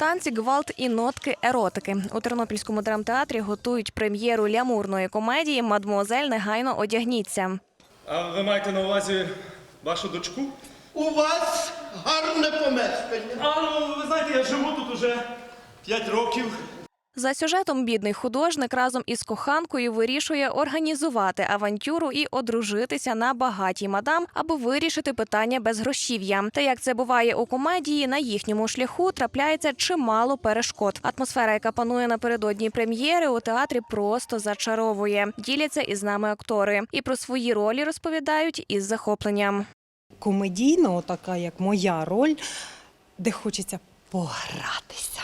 танці, гвалт і нотки еротики. У Тернопільському драмтеатрі готують прем'єру лямурної комедії Мадмуазель негайно одягніться. А ви маєте на увазі вашу дочку? У вас гарне помешкання. А ну, ви знаєте, я живу тут уже 5 років. За сюжетом бідний художник разом із коханкою вирішує організувати авантюру і одружитися на багатій мадам, аби вирішити питання безгрошів'я. Та як це буває у комедії, на їхньому шляху трапляється чимало перешкод. Атмосфера, яка панує напередодні прем'єри, у театрі просто зачаровує. Діляться із нами актори і про свої ролі розповідають із захопленням. комедійна, така як моя роль, де хочеться погратися.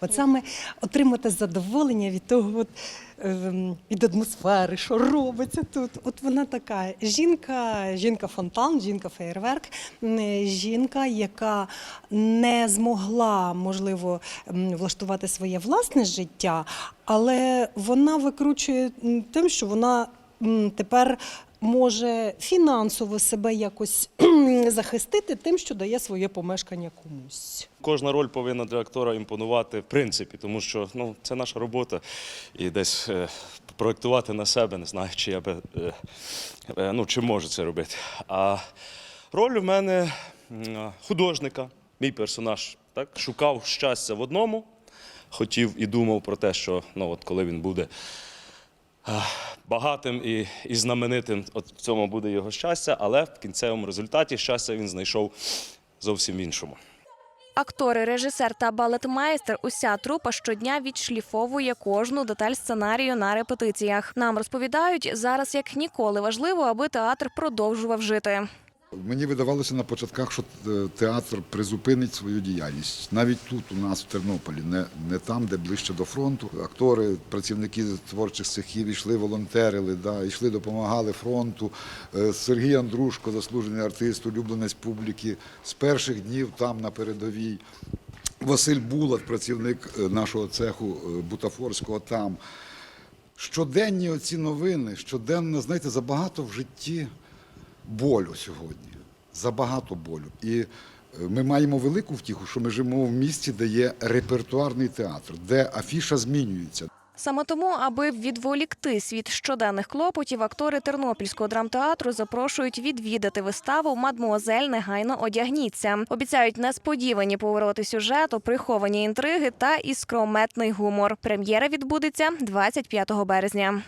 От саме отримати задоволення від того, от, ем, від атмосфери, що робиться тут. От вона така жінка, жінка фонтан, жінка яка не змогла, можливо, влаштувати своє власне життя, але вона викручує тим, що вона тепер може фінансово себе якось захистити тим, що дає своє помешкання комусь. Кожна роль повинна для актора імпонувати в принципі, тому що ну, це наша робота. І десь е, проєктувати на себе, не знаю, чи я би е, е, ну, чи можу це робити. А роль у мене художника, мій персонаж, так, шукав щастя в одному, хотів і думав про те, що ну, от коли він буде багатим і, і знаменитим, от в цьому буде його щастя, але в кінцевому результаті щастя він знайшов зовсім іншому. Актори, режисер та балетмайстер. уся трупа щодня відшліфовує кожну деталь сценарію на репетиціях. Нам розповідають, зараз як ніколи важливо, аби театр продовжував жити. Мені видавалося на початках, що е, театр призупинить свою діяльність. Навіть тут, у нас в Тернополі, не, не там, де ближче до фронту. Актори, працівники творчих цехів йшли, волонтерили, да, йшли, допомагали фронту. Е, Сергій Андрушко, заслужений артист, улюбленець публіки, з перших днів там на передовій. Василь Булат, працівник е, нашого цеху бутафорського там. Щоденні оці новини, щоденно, знаєте, забагато в житті болю сьогодні. Забагато болю. І е, ми маємо велику втіху, що ми живемо в місті, де є репертуарний театр, де афіша змінюється. Саме тому, аби відволіктись від щоденних клопотів, актори Тернопільського драмтеатру запрошують відвідати виставу Мадмуазель негайно одягніться. Обіцяють несподівані повороти сюжету, приховані інтриги та іскрометний гумор. Прем'єра відбудеться 25 березня.